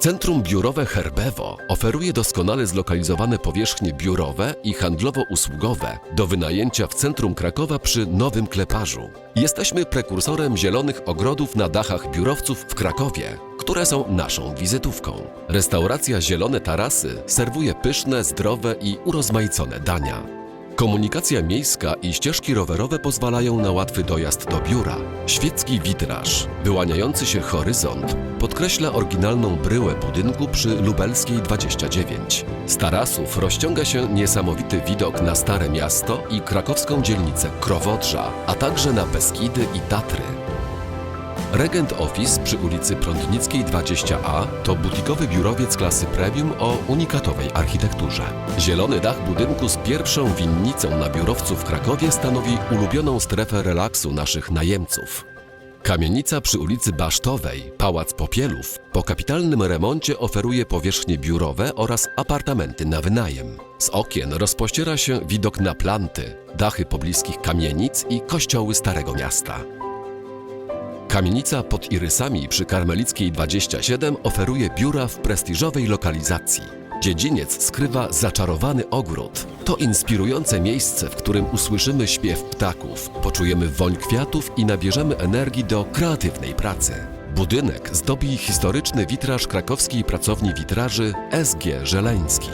Centrum biurowe Herbewo oferuje doskonale zlokalizowane powierzchnie biurowe i handlowo-usługowe do wynajęcia w centrum Krakowa przy Nowym Kleparzu. Jesteśmy prekursorem zielonych ogrodów na dachach biurowców w Krakowie, które są naszą wizytówką. Restauracja Zielone Tarasy serwuje pyszne, zdrowe i urozmaicone dania. Komunikacja miejska i ścieżki rowerowe pozwalają na łatwy dojazd do biura. Świecki witraż, wyłaniający się horyzont, podkreśla oryginalną bryłę budynku przy Lubelskiej 29. Z tarasów rozciąga się niesamowity widok na Stare Miasto i krakowską dzielnicę Krowodrza, a także na Beskidy i Tatry. Regent Office przy ulicy Prądnickiej 20A to butikowy biurowiec klasy premium o unikatowej architekturze. Zielony dach budynku z pierwszą winnicą na biurowcu w Krakowie stanowi ulubioną strefę relaksu naszych najemców. Kamienica przy ulicy Basztowej, Pałac Popielów, po kapitalnym remoncie oferuje powierzchnie biurowe oraz apartamenty na wynajem. Z okien rozpościera się widok na planty, dachy pobliskich kamienic i kościoły Starego Miasta. Kamienica pod Irysami przy Karmelickiej 27 oferuje biura w prestiżowej lokalizacji. Dziedziniec skrywa zaczarowany ogród. To inspirujące miejsce, w którym usłyszymy śpiew ptaków, poczujemy woń kwiatów i nabierzemy energii do kreatywnej pracy. Budynek zdobi historyczny witraż krakowskiej pracowni witraży SG Żeleński.